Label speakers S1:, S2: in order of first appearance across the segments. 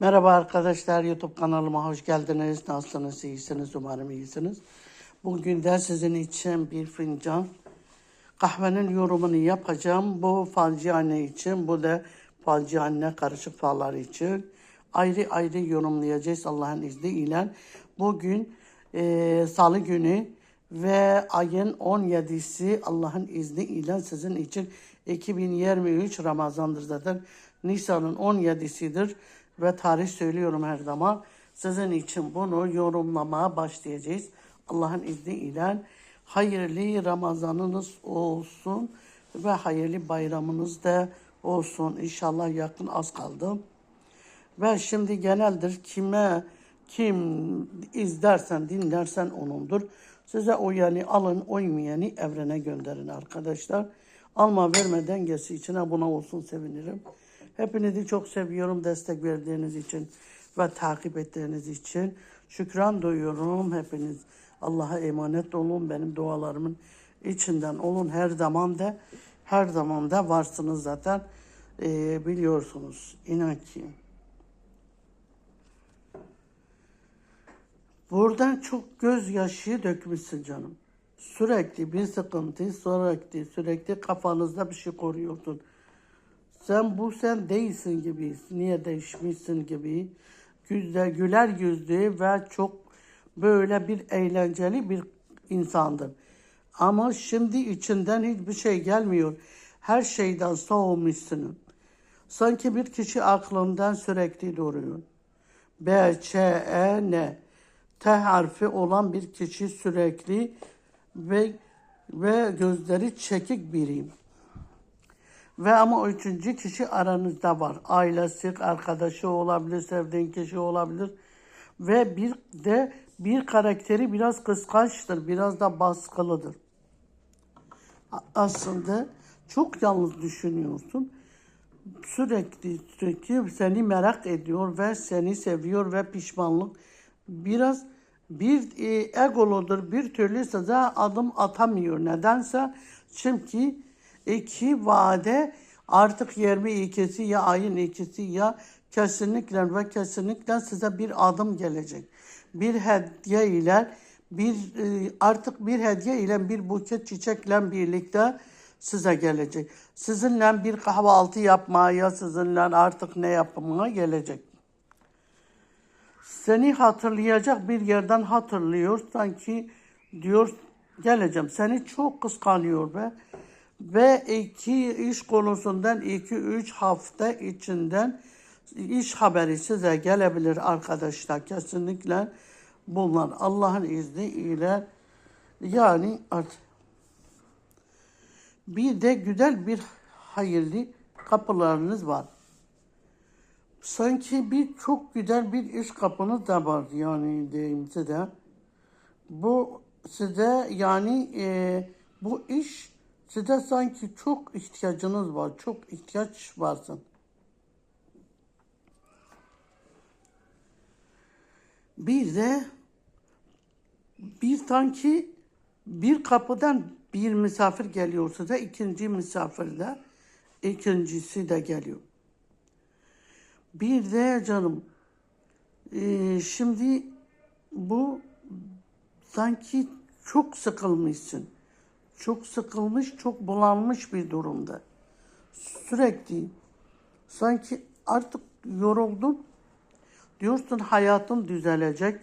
S1: Merhaba arkadaşlar YouTube kanalıma hoş geldiniz. Nasılsınız? İyisiniz? Umarım iyisiniz. Bugün de sizin için bir fincan kahvenin yorumunu yapacağım. Bu falcı anne için, bu da falcı anne karışık fallar için. Ayrı ayrı yorumlayacağız Allah'ın izniyle. Bugün eee salı günü ve ayın 17'si Allah'ın izniyle sizin için 2023 Ramazan'dır zaten. Nisan'ın 17'sidir ve tarih söylüyorum her zaman. Sizin için bunu yorumlamaya başlayacağız. Allah'ın izniyle hayırlı Ramazanınız olsun ve hayırlı bayramınız da olsun. İnşallah yakın az kaldı. Ve şimdi geneldir kime kim izlersen dinlersen onundur. Size uyanı alın uymayanı evrene gönderin arkadaşlar. Alma verme dengesi için abone olsun sevinirim. Hepinizi çok seviyorum destek verdiğiniz için ve takip ettiğiniz için. Şükran duyuyorum hepiniz. Allah'a emanet olun benim dualarımın içinden olun her zaman da her zaman da varsınız zaten Ee, biliyorsunuz inan ki. Buradan çok gözyaşı dökmüşsün canım. Sürekli bir sıkıntı, sürekli sürekli kafanızda bir şey koruyorsun. Sen bu sen değilsin gibi, niye değişmişsin gibi. Güzel, güler yüzlü ve çok böyle bir eğlenceli bir insandın. Ama şimdi içinden hiçbir şey gelmiyor. Her şeyden soğumuşsun. Sanki bir kişi aklından sürekli duruyor. B, Ç, E, N. T harfi olan bir kişi sürekli ve ve gözleri çekik biriyim. Ve ama üçüncü kişi aranızda var. Ailesi, arkadaşı olabilir, sevdiğin kişi olabilir. Ve bir de bir karakteri biraz kıskançtır, biraz da baskılıdır. Aslında çok yalnız düşünüyorsun. Sürekli sürekli seni merak ediyor ve seni seviyor ve pişmanlık biraz bir e, egoludur bir türlü size adım atamıyor. Nedense çünkü iki vade artık 22'si ya ayın ikisi ya kesinlikle ve kesinlikle size bir adım gelecek. Bir hediye ile bir e, artık bir hediye ile bir buket çiçekle birlikte size gelecek. Sizinle bir kahvaltı yapmaya, sizinle artık ne yapmaya gelecek seni hatırlayacak bir yerden hatırlıyor. Sanki diyor geleceğim. Seni çok kıskanıyor ve ve iki iş konusundan iki üç hafta içinden iş haberi size gelebilir arkadaşlar. Kesinlikle bunlar Allah'ın izniyle yani bir de güzel bir hayırlı kapılarınız var sanki bir çok güzel bir iş kapınız da var yani diyeyim size. Bu size yani e, bu iş size sanki çok ihtiyacınız var. Çok ihtiyaç varsın. Bir de bir sanki bir kapıdan bir misafir geliyor size. ikinci misafir de ikincisi de geliyor. Bir de canım e, şimdi bu sanki çok sıkılmışsın. Çok sıkılmış, çok bulanmış bir durumda. Sürekli sanki artık yoruldum. Diyorsun hayatım düzelecek.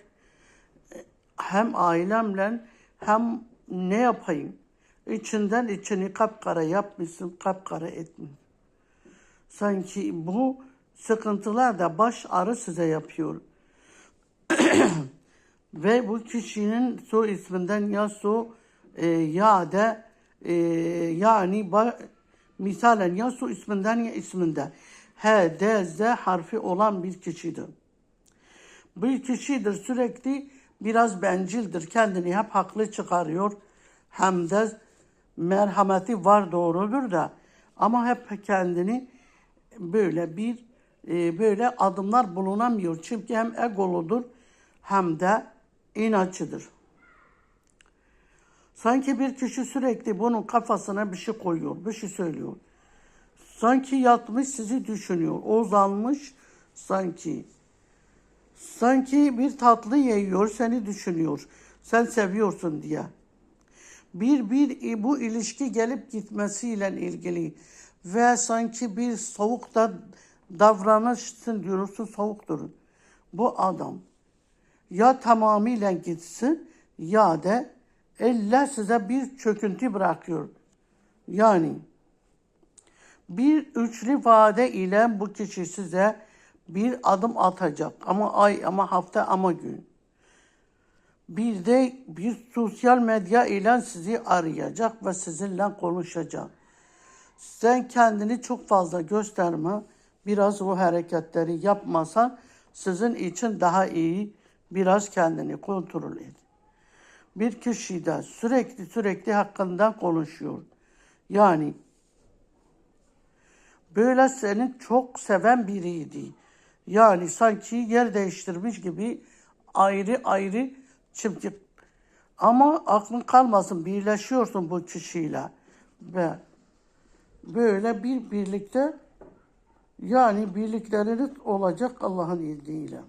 S1: Hem ailemle hem ne yapayım? İçinden içini kapkara yapmışsın, kapkara etmiş. Sanki bu sıkıntılar da baş ağrı size yapıyor. Ve bu kişinin so isminden ya so e, ya da e, yani ba, misalen ya so isminden ya isminde H, D, Z harfi olan bir kişidir. Bir kişidir sürekli biraz bencildir. Kendini hep haklı çıkarıyor. Hem de merhameti var doğrudur da ama hep kendini böyle bir e, böyle adımlar bulunamıyor. Çünkü hem egoludur hem de inatçıdır. Sanki bir kişi sürekli bunun kafasına bir şey koyuyor, bir şey söylüyor. Sanki yatmış sizi düşünüyor, uzanmış sanki Sanki bir tatlı yiyor, seni düşünüyor. Sen seviyorsun diye. Bir bir bu ilişki gelip gitmesiyle ilgili ve sanki bir soğukta davranışsın diyorsun soğuktur. Bu adam ya tamamıyla gitsin ya da eller size bir çöküntü bırakıyor. Yani bir üçlü vade ile bu kişi size bir adım atacak. Ama ay, ama hafta, ama gün. Bir de bir sosyal medya ile sizi arayacak ve sizinle konuşacak. Sen kendini çok fazla gösterme. Biraz o hareketleri yapmasan sizin için daha iyi. Biraz kendini kontrol et. Bir kişi de sürekli sürekli hakkında konuşuyor. Yani böyle senin çok seven biriydi. Yani sanki yer değiştirmiş gibi ayrı ayrı çimdik. Ama aklın kalmasın birleşiyorsun bu kişiyle. Ve böyle bir birlikte yani birlikleriniz olacak Allah'ın izniyle.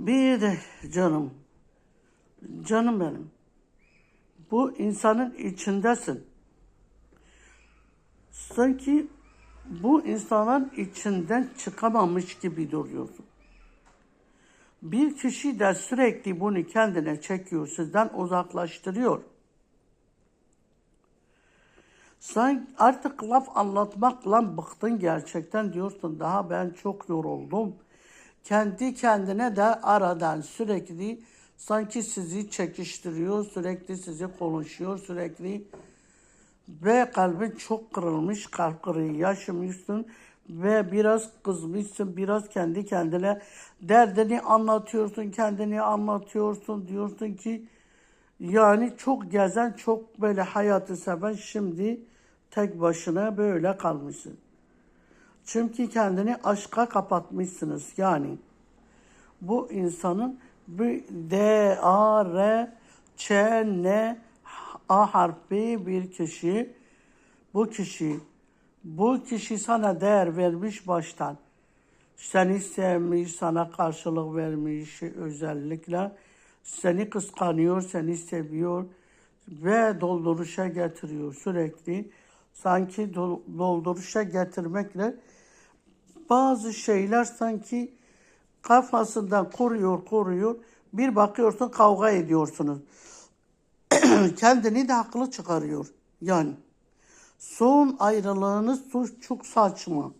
S1: Bir de canım, canım benim. Bu insanın içindesin. Sanki bu insanın içinden çıkamamış gibi duruyorsun. Bir kişi de sürekli bunu kendine çekiyor, sizden uzaklaştırıyor. Sen artık laf anlatmakla bıktın gerçekten diyorsun. Daha ben çok yoruldum. Kendi kendine de aradan sürekli sanki sizi çekiştiriyor, sürekli sizi konuşuyor, sürekli ve kalbin çok kırılmış, kalp kırığı yaşamışsın ve biraz kızmışsın, biraz kendi kendine derdini anlatıyorsun, kendini anlatıyorsun, diyorsun ki yani çok gezen, çok böyle hayatı seven şimdi tek başına böyle kalmışsın. Çünkü kendini aşka kapatmışsınız yani. Bu insanın bir D, A, R, Ç, N, A harfi bir kişi. Bu kişi, bu kişi sana değer vermiş baştan. Seni sevmiş, sana karşılık vermiş özellikle. Seni kıskanıyor, seni seviyor ve dolduruşa getiriyor sürekli. Sanki dolduruşa getirmekle bazı şeyler sanki kafasından koruyor, koruyor. Bir bakıyorsun kavga ediyorsunuz. Kendini de haklı çıkarıyor. Yani son ayrılığınız çok saçma.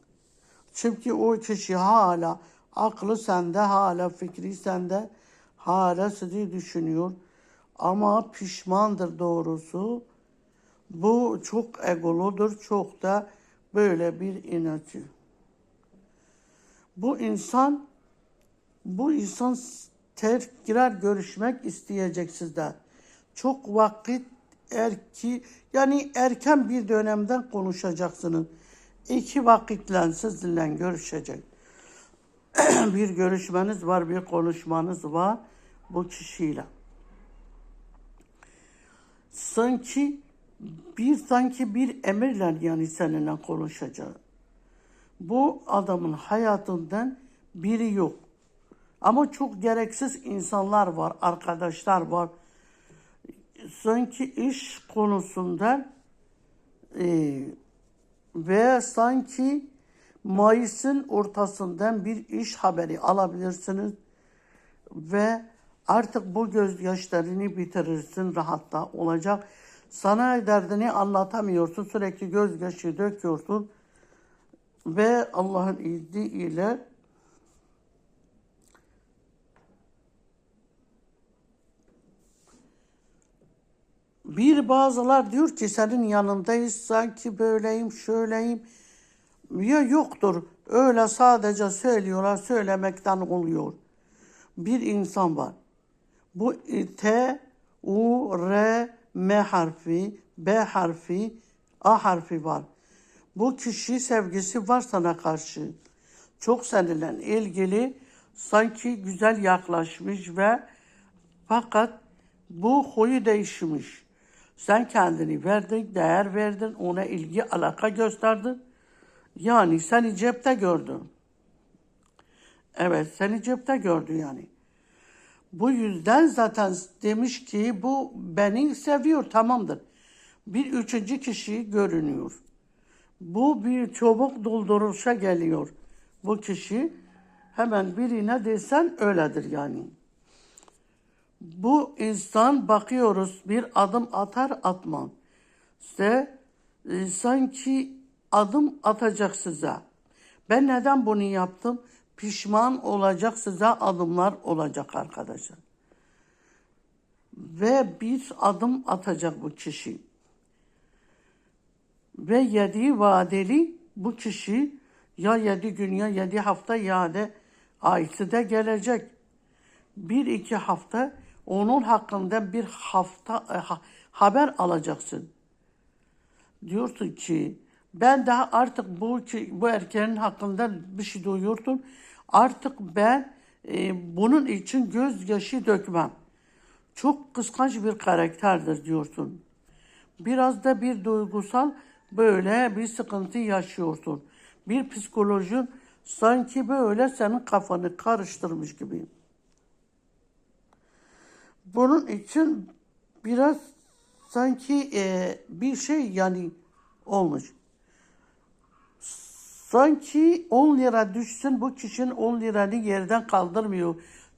S1: Çünkü o kişi hala aklı sende, hala fikri sende, hala sizi düşünüyor. Ama pişmandır doğrusu. Bu çok egoludur, çok da böyle bir inatçı. Bu insan bu insan tekrar görüşmek isteyecek sizden. Çok vakit erki yani erken bir dönemden konuşacaksınız. İki vakitle sizinle görüşecek. bir görüşmeniz var, bir konuşmanız var bu kişiyle. Sanki bir sanki bir emirle yani seninle konuşacak. Bu adamın hayatından biri yok. Ama çok gereksiz insanlar var, arkadaşlar var. Sanki iş konusundan e, ve sanki Mayıs'ın ortasından bir iş haberi alabilirsiniz ve artık bu gözyaşlarını bitirirsin, rahatta olacak. Sana derdini anlatamıyorsun, sürekli gözyaşı döküyorsun ve Allah'ın izniyle bir bazılar diyor ki senin yanındayız sanki böyleyim şöyleyim. Ya yoktur. Öyle sadece söylüyorlar söylemekten oluyor. Bir insan var. Bu T U R M harfi B harfi A harfi var bu kişi sevgisi var sana karşı. Çok seninle ilgili sanki güzel yaklaşmış ve Fakat bu huyu değişmiş. Sen kendini verdin, değer verdin, ona ilgi, alaka gösterdin. Yani seni cepte gördü. Evet, seni cepte gördü yani. Bu yüzden zaten demiş ki bu beni seviyor, tamamdır. Bir üçüncü kişi görünüyor. Bu bir çubuk dolduruşa geliyor. Bu kişi hemen birine desen öyledir yani. Bu insan bakıyoruz bir adım atar atmam. İşte e, sanki adım atacak size. Ben neden bunu yaptım? Pişman olacak size adımlar olacak arkadaşlar. Ve bir adım atacak bu kişi. Ve yedi vadeli bu kişi ya yedi gün ya yedi hafta ya da ayısı da gelecek. Bir iki hafta onun hakkında bir hafta e, ha- haber alacaksın. Diyorsun ki ben daha artık bu bu erkeğin hakkında bir şey duyuyorsun. Artık ben e, bunun için gözyaşı dökmem. Çok kıskanç bir karakterdir diyorsun. Biraz da bir duygusal böyle bir sıkıntı yaşıyorsun. Bir psikolojin sanki böyle senin kafanı karıştırmış gibi. Bunun için biraz sanki e, bir şey yani olmuş. Sanki 10 lira düşsün bu kişinin 10 liranı yerden kaldırmıyor.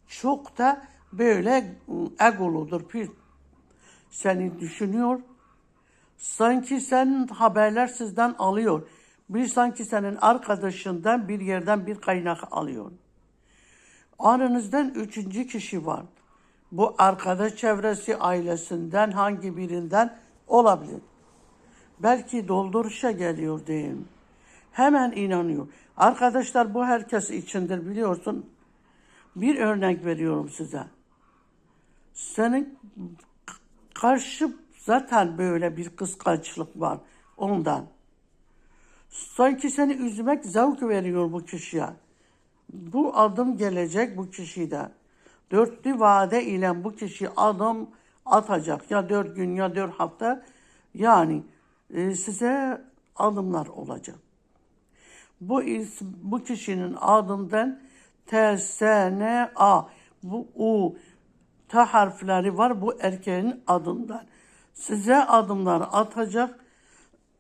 S1: Çok da böyle ı, egoludur. Bir seni düşünüyor. Sanki senin haberler sizden alıyor. Bir sanki senin arkadaşından bir yerden bir kaynak alıyor. Aranızdan üçüncü kişi var. Bu arkadaş çevresi ailesinden hangi birinden olabilir. Belki dolduruşa geliyor mi? Hemen inanıyor. Arkadaşlar bu herkes içindir biliyorsun. Bir örnek veriyorum size. Senin karşı zaten böyle bir kıskançlık var ondan. Sanki seni üzmek zevk veriyor bu kişiye. Bu adım gelecek bu kişide. Dörtlü vade ile bu kişi adım atacak. Ya dört gün ya dört hafta. Yani e, size adımlar olacak. Bu is- bu kişinin adından T, S, N, A, bu U, T harfleri var bu erkeğin adından. Size adımlar atacak,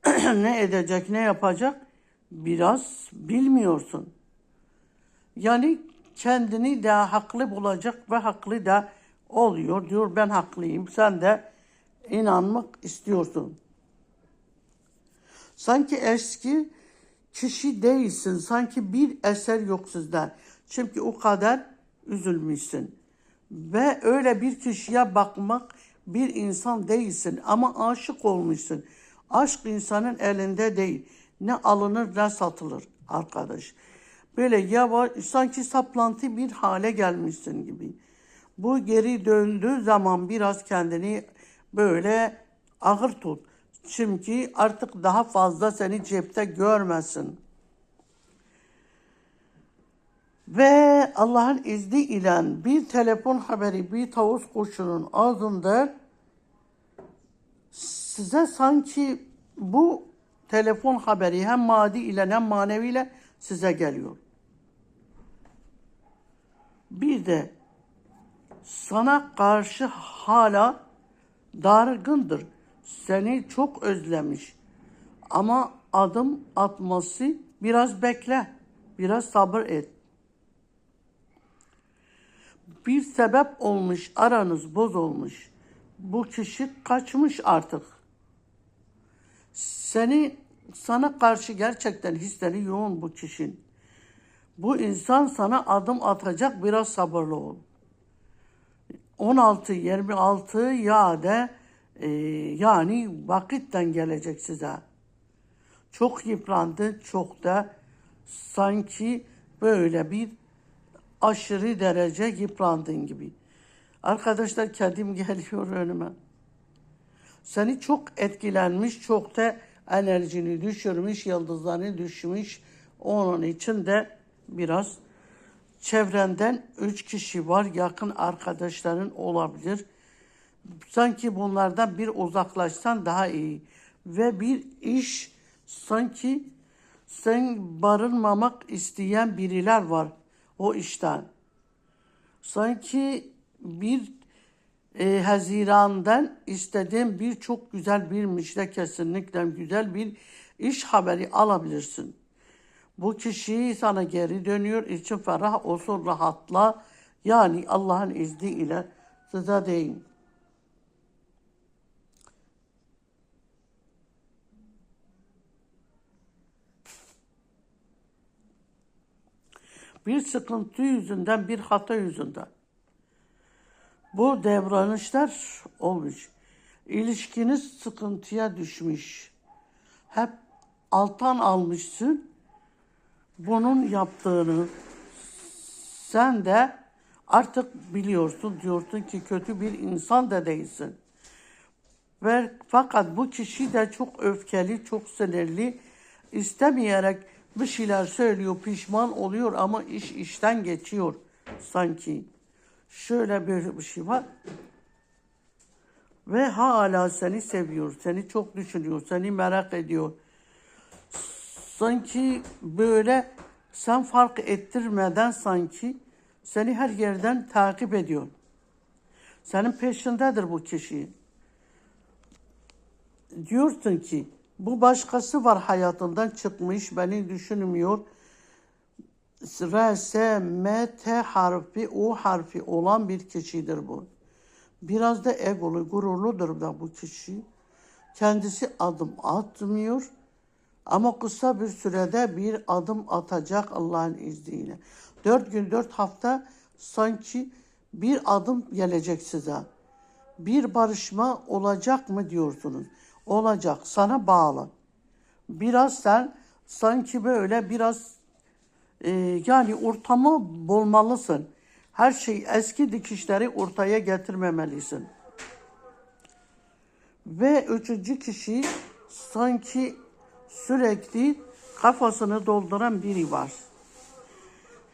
S1: ne edecek, ne yapacak biraz bilmiyorsun. Yani kendini de haklı bulacak ve haklı da oluyor. Diyor ben haklıyım. Sen de inanmak istiyorsun. Sanki eski kişi değilsin. Sanki bir eser yok sizden. Çünkü o kadar üzülmüşsün. Ve öyle bir kişiye bakmak bir insan değilsin ama aşık olmuşsun. Aşk insanın elinde değil. Ne alınır ne satılır arkadaş. Böyle yavaş sanki saplantı bir hale gelmişsin gibi. Bu geri döndüğü zaman biraz kendini böyle ağır tut. Çünkü artık daha fazla seni cepte görmesin. Ve Allah'ın izni ile bir telefon haberi bir tavus kuşunun ağzında size sanki bu telefon haberi hem maddi ile hem manevi ile size geliyor. Bir de sana karşı hala dargındır. Seni çok özlemiş. Ama adım atması biraz bekle. Biraz sabır et. Bir sebep olmuş, aranız bozulmuş. Bu kişi kaçmış artık. Seni sana karşı gerçekten hisleri yoğun bu kişinin. Bu insan sana adım atacak biraz sabırlı ol. 16 26 ya da e, yani vakitten gelecek size. Çok yıprandı, çok da sanki böyle bir aşırı derece yıprandın gibi. Arkadaşlar kedim geliyor önüme. Seni çok etkilenmiş, çok da enerjini düşürmüş, yıldızlarını düşmüş. Onun için de biraz çevrenden üç kişi var. Yakın arkadaşların olabilir. Sanki bunlardan bir uzaklaşsan daha iyi. Ve bir iş sanki sen barınmamak isteyen biriler var o işten. Sanki bir e, Haziran'dan istediğim bir çok güzel bir müjde kesinlikle güzel bir iş haberi alabilirsin. Bu kişi sana geri dönüyor, için ferah olsun, rahatla. Yani Allah'ın izniyle size deyin. Bir sıkıntı yüzünden, bir hata yüzünden. Bu davranışlar olmuş. İlişkiniz sıkıntıya düşmüş. Hep alttan almışsın. Bunun yaptığını sen de artık biliyorsun diyorsun ki kötü bir insan da değilsin. Ve fakat bu kişi de çok öfkeli, çok sinirli, istemeyerek bir şeyler söylüyor, pişman oluyor ama iş işten geçiyor sanki. Şöyle bir şey var. Ve hala seni seviyor, seni çok düşünüyor, seni merak ediyor. Sanki böyle sen fark ettirmeden sanki seni her yerden takip ediyor. Senin peşindedir bu kişi. Diyorsun ki bu başkası var hayatından çıkmış, beni düşünmüyor. R, S, M, T harfi, U harfi olan bir kişidir bu. Biraz da egolu, gururludur da bu kişi. Kendisi adım atmıyor. Ama kısa bir sürede bir adım atacak Allah'ın izniyle. Dört gün, dört hafta sanki bir adım gelecek size. Bir barışma olacak mı diyorsunuz? Olacak, sana bağlı. Biraz sen sanki böyle biraz e, yani ortamı bulmalısın. Her şey eski dikişleri ortaya getirmemelisin. Ve üçüncü kişi sanki sürekli kafasını dolduran biri var.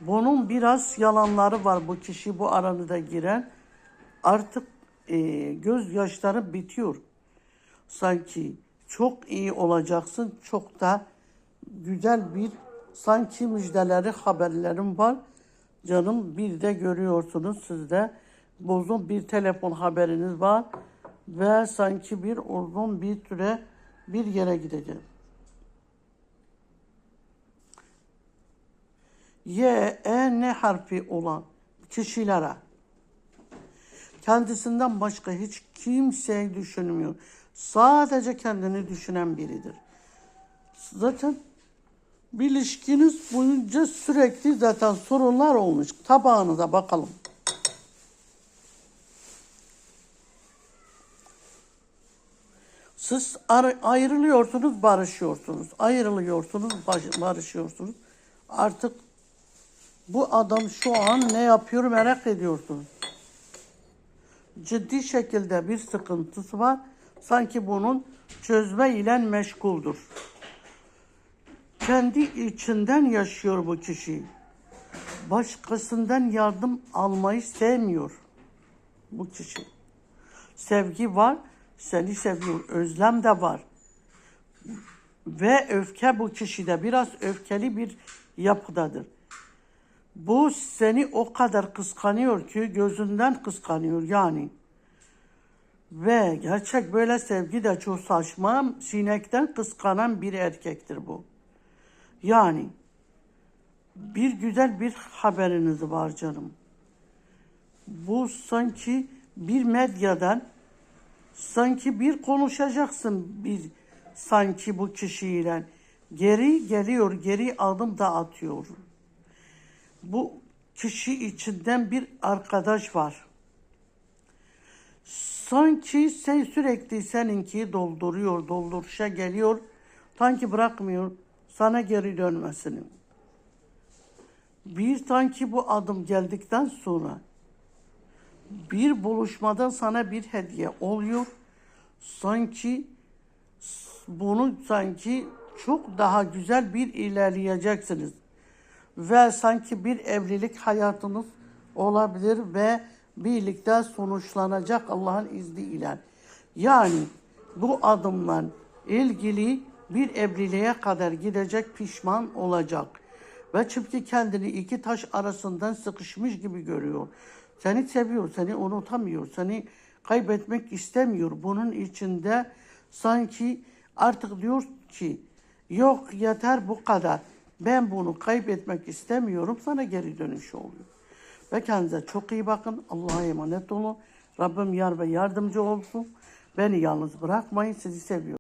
S1: Bunun biraz yalanları var bu kişi bu aranıda giren. Artık e, gözyaşları bitiyor. Sanki çok iyi olacaksın, çok da güzel bir sanki müjdeleri, haberlerim var. Canım bir de görüyorsunuz sizde uzun bir telefon haberiniz var ve sanki bir uzun bir süre bir yere gideceğim. Y, E, N harfi olan kişilere kendisinden başka hiç kimseyi düşünmüyor. Sadece kendini düşünen biridir. Zaten bir ilişkiniz boyunca sürekli zaten sorunlar olmuş. Tabağınıza bakalım. Siz ayrılıyorsunuz, barışıyorsunuz. Ayrılıyorsunuz, barışıyorsunuz. Artık bu adam şu an ne yapıyor merak ediyorsunuz. Ciddi şekilde bir sıkıntısı var. Sanki bunun çözme ile meşguldür. Kendi içinden yaşıyor bu kişi. Başkasından yardım almayı sevmiyor bu kişi. Sevgi var, seni seviyor. Özlem de var. Ve öfke bu kişide biraz öfkeli bir yapıdadır. Bu seni o kadar kıskanıyor ki gözünden kıskanıyor yani. Ve gerçek böyle sevgi de çok saçma, sinekten kıskanan bir erkektir bu. Yani bir güzel bir haberiniz var canım. Bu sanki bir medyadan sanki bir konuşacaksın bir sanki bu kişiyle. Geri geliyor, geri adım da atıyor. Bu kişi içinden bir arkadaş var. Sanki sen sürekli seninki dolduruyor, dolduruşa geliyor. Sanki bırakmıyor sana geri dönmesini. Bir sanki bu adım geldikten sonra bir buluşmadan sana bir hediye oluyor. Sanki bunu sanki çok daha güzel bir ilerleyeceksiniz. ve sanki bir evlilik hayatınız olabilir ve birlikte sonuçlanacak Allah'ın izniyle. Yani bu adımla ilgili bir evliliğe kadar gidecek pişman olacak. Ve çünkü kendini iki taş arasından sıkışmış gibi görüyor. Seni seviyor, seni unutamıyor, seni kaybetmek istemiyor. Bunun içinde sanki artık diyor ki yok yeter bu kadar. Ben bunu kaybetmek istemiyorum. Sana geri dönüşü oluyor. Ve kendinize çok iyi bakın. Allah'a emanet olun. Rabbim yar ve yardımcı olsun. Beni yalnız bırakmayın. Sizi seviyorum.